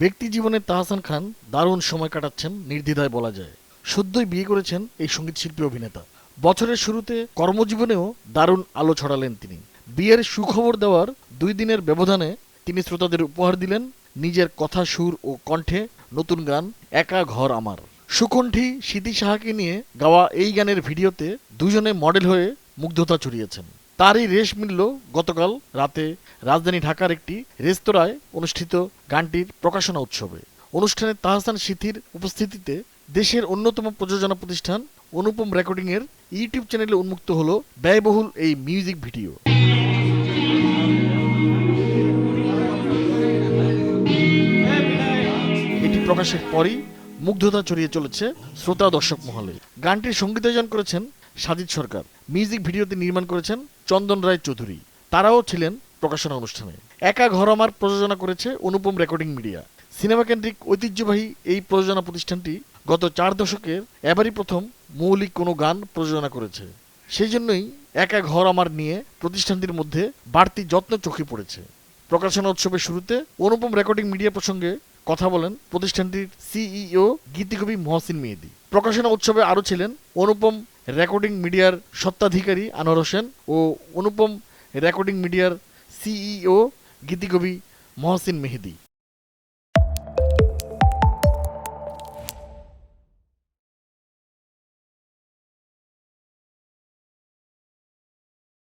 ব্যক্তি জীবনে তাহসান খান দারুণ সময় কাটাচ্ছেন নির্দ্বিধায় বলা যায়। সদ্যই বিয়ে করেছেন এই সংগীত শিল্পী অভিনেতা। বছরের শুরুতে কর্মজীবনেও দারুণ আলো ছড়ালেন তিনি। বিয়ের সুখবর দেওয়ার দুই দিনের ব্যবধানে তিনি শ্রোতাদের উপহার দিলেন নিজের কথা সুর ও কণ্ঠে নতুন গান, একা ঘর আমার। সুকণ্ঠী স্মৃতি সাহাকে নিয়ে গাওয়া এই গানের ভিডিওতে দুজনে মডেল হয়ে মুগ্ধতা ছড়িয়েছেন। তারই রেশ মিলল গতকাল রাতে রাজধানী ঢাকার একটি রেস্তোরাঁয় অনুষ্ঠিত গানটির প্রকাশনা উৎসবে। অনুষ্ঠানে তাহসান সিথির উপস্থিতিতে দেশের অন্যতম প্রযোজনা প্রতিষ্ঠান অনুপম রেকর্ডিংয়ের ইউটিউব চ্যানেলে উন্মুক্ত হলো ব্যয়বহুল এই মিউজিক ভিডিও। এটি প্রকাশের পরই মুগ্ধতা ছড়িয়ে চলেছে শ্রোতা দর্শক মহলে। গানটির সঙ্গীতায়োজন করেছেন সাজিদ সরকার মিউজিক ভিডিওতে নির্মাণ করেছেন চন্দন রায় চৌধুরী। তারাও ছিলেন প্রকাশনা অনুষ্ঠানে। একা ঘর আমার প্রযোজনা করেছে অনুপম রেকর্ডিং মিডিয়া। সিনেমা কেন্দ্রিক ঐতিহ্যবাহী এই প্রযোজনা প্রতিষ্ঠানটি গত চার দশকের এবারই প্রথম মৌলিক কোনো গান প্রযোজনা করেছে। সেই জন্যই একা ঘর আমার নিয়ে প্রতিষ্ঠানটির মধ্যে বাড়তি যত্ন চোখে পড়েছে। প্রকাশনা উৎসবের শুরুতে অনুপম রেকর্ডিং মিডিয়া প্রসঙ্গে কথা বলেন প্রতিষ্ঠানটির সিইও গীতিকবি মহসিন মেহেদি। প্রকাশনা উৎসবে আরও ছিলেন অনুপম রেকর্ডিং মিডিয়ার সত্ত্বাধিকারী আনোয়ার হোসেন ও অনুপম রেকর্ডিং মিডিয়ার সিইও গীতিকবি মহসিন মেহেদি।